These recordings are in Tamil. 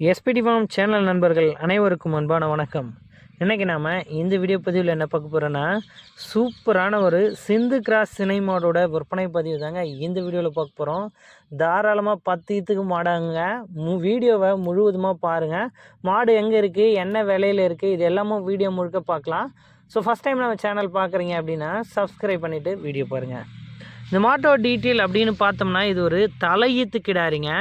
எஸ்பிடி ஃபார்ம் சேனல் நண்பர்கள் அனைவருக்கும் அன்பான வணக்கம். இன்றைக்கி நாம் இந்த வீடியோ பதிவில் என்ன பார்க்க போகிறோன்னா சூப்பரான ஒரு சிந்து கிராஸ் சினை மாடோட விற்பனை பதிவு தாங்க இந்த வீடியோவில் பார்க்க போகிறோம் தாராளமாக பத்து ஈத்துக்கு மாடாங்க. மு வீடியோவை முழுவதுமாக பாருங்கள் மாடு எங்கே இருக்குது என்ன விலையில் இருக்குது இது எல்லாமும் வீடியோ முழுக்க பார்க்கலாம். ஸோ ஃபஸ்ட் டைம் நம்ம சேனல் பார்க்குறீங்க அப்படின்னா சப்ஸ்கிரைப் பண்ணிவிட்டு வீடியோ பாருங்கள் இந்த மாட்டோட டீட்டெயில் அப்படின்னு பார்த்தோம்னா இது ஒரு தலையீத்து கிடாரிங்க.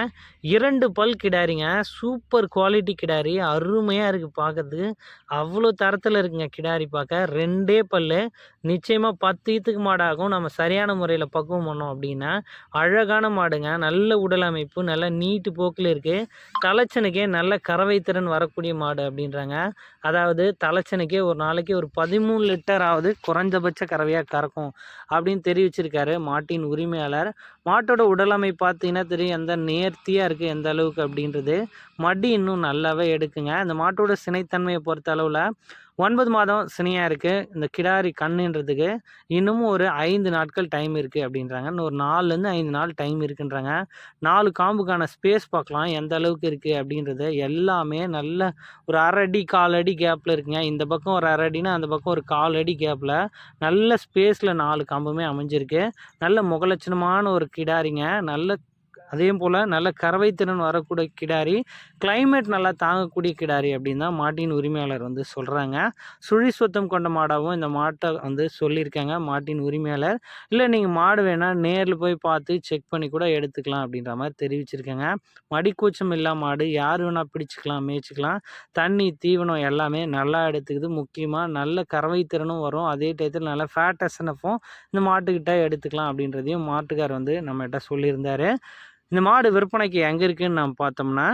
இரண்டு பல் கிடாரிங்க. சூப்பர் குவாலிட்டி கிடாரி. அருமையாக இருக்குது பார்க்கறதுக்கு அவ்வளோ தரத்தில் இருக்குங்க கிடாரி பார்க்க ரெண்டே பல் நிச்சயமாக பத்து ஈத்துக்கு மாடாகும். நம்ம சரியான முறையில் பக்குவம் பண்ணோம் அப்படின்னா அழகான மாடுங்க. நல்ல உடல் அமைப்பு நல்ல நீட்டு போக்கில் இருக்குது தலைச்சனுக்கே நல்ல கறவை திறன் வரக்கூடிய மாடு அப்படின்றாங்க. அதாவது தலைச்சனுக்கே ஒரு நாளைக்கு ஒரு பதிமூணு லிட்டர் ஆகுது குறைஞ்சபட்ச கறவையாக கறக்கும் அப்படின்னு தெரிவிச்சிருக்காரு மாட்டின் உரிமையாளர். மாட்டோட உடலமை பார்த்தீங்கன்னா தெரியும் எந்த நேர்த்தியாக இருக்குது எந்த அளவுக்கு அப்படின்றது மடி இன்னும் நல்லாவே எடுக்குங்க. அந்த மாட்டோட சினைத்தன்மையை பொறுத்த அளவில் ஒன்பது மாதம் சினியாக இருக்குது இந்த கிடாரி கண்ணுன்றதுக்கு இன்னமும் ஒரு ஐந்து நாட்கள் டைம் இருக்குது அப்படின்றாங்க. இன்னும் ஒரு நாலுலேருந்து ஐந்து நாள் டைம் இருக்குன்றாங்க. நாலு காம்புக்கான ஸ்பேஸ் பார்க்கலாம். எந்த அளவுக்கு இருக்குது அப்படின்றது எல்லாமே நல்ல ஒரு அரடி காலடி கால் அடி கேப்பில் இருக்குங்க. இந்த பக்கம் ஒரு அரை அந்த பக்கம் ஒரு கால் அடி கேப்பில் நல்ல ஸ்பேஸில் நாலு காம்புமே அமைஞ்சிருக்கு. நல்ல முகலட்சணமான ஒரு கிடாரிங்க. நல்ல அதே போல் நல்ல கறவைத்திறன் வரக்கூடிய கிடாரி கிளைமேட் நல்லா தாங்கக்கூடிய கிடாரி அப்படின்னு தான் மாட்டின் உரிமையாளர் வந்து சொல்கிறாங்க சுழி சுத்தம் கொண்ட மாடாகவும் இந்த மாட்டை வந்து சொல்லியிருக்காங்க மாட்டின் உரிமையாளர். இல்லை நீங்கள் மாடு வேணால் நேரில் போய் பார்த்து செக் பண்ணி கூட எடுத்துக்கலாம் அப்படின்ற மாதிரி தெரிவிச்சிருக்காங்க. மடிக்கூச்சம் இல்லாம மாடு யார் வேணால் பிடிச்சிக்கலாம் மேய்ச்சிக்கலாம். தண்ணி தீவனம் எல்லாமே நல்லா எடுத்துக்குது. முக்கியமாக நல்ல கறவைத்திறனும் வரும். அதே டயத்தில் நல்ல ஃபேட் எஸ்என்எஃப்பும் இந்த மாட்டுக்கிட்ட எடுத்துக்கலாம் அப்படின்றதையும் மாட்டுக்கார் வந்து நம்மகிட்ட சொல்லியிருந்தார். இந்த மாடு விற்பனைக்கு எங்கே இருக்குதுன்னு நம்ம பார்த்தோம்னா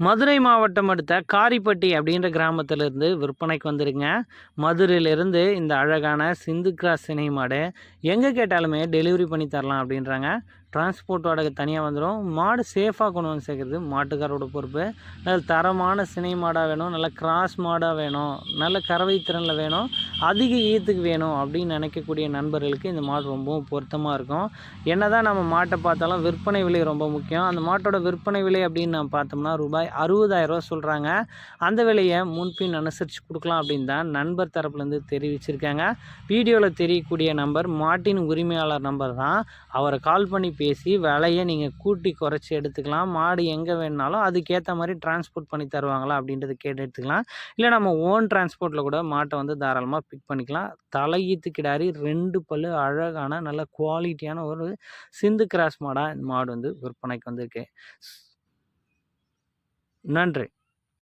மதுரை மாவட்டம் அடுத்த காரிப்பட்டி அப்படின்ற கிராமத்திலிருந்து விற்பனைக்கு வந்துருங்க மதுரையிலேருந்து இந்த அழகான சிந்து கிராஸ் சினை மாடு எங்கே கேட்டாலுமே டெலிவரி பண்ணி தரலாம் அப்படின்றாங்க. டிரான்ஸ்போர்ட் வாடகை தனியாக வந்துடும் மாடு சேஃபாக கொண்டு வந்து சேர்க்குறது மாட்டுக்காரோட பொறுப்பு. நல்ல தரமான சினை மாடாக வேணும் நல்ல கிராஸ் மாடாக வேணும் நல்ல கறவை திறனில் வேணும் அதிக ஈத்துக்கு வேணும் அப்படின்னு நினைக்கக்கூடிய நண்பர்களுக்கு இந்த மாடு ரொம்பவும் பொருத்தமாக இருக்கும். என்ன தான் நம்ம மாட்டை பார்த்தாலும் விற்பனை விலை ரொம்ப முக்கியம். அந்த மாட்டோட விற்பனை விலை அப்படின்னு நம்ம பார்த்தோம்னா ரூபாய் அறுபதாயிரரூவா சொல்கிறாங்க அந்த விலையை முன்பின் அனுசரித்து கொடுக்கலாம் அப்படின்னு தான் நண்பர் தரப்புலேருந்து தெரிவிச்சிருக்காங்க. வீடியோவில் தெரியக்கூடிய நம்பர் மாட்டின் உரிமையாளர் நம்பர் தான். அவரை கால் பண்ணி பேசி விலையை நீங்கள் கூட்டி குறைச்சி எடுத்துக்கலாம். மாடு எங்கே வேணுனாலும் அதுக்கேற்ற மாதிரி டிரான்ஸ்போர்ட் பண்ணி தருவாங்களா அப்படின்றத கேட்டு எடுத்துக்கலாம். இல்லை நம்ம ஓன் டிரான்ஸ்போர்ட்டில் கூட மாட்டை வந்து தாராளமாக பிக் பண்ணிக்கலாம். தலையீத்து கிடாரி ரெண்டு பல்லு அழகான நல்ல குவாலிட்டியான ஒரு சிந்து கிராஸ் மாடாக இந்த மாடு வந்து விற்பனைக்கு வந்திருக்கு. நன்றி.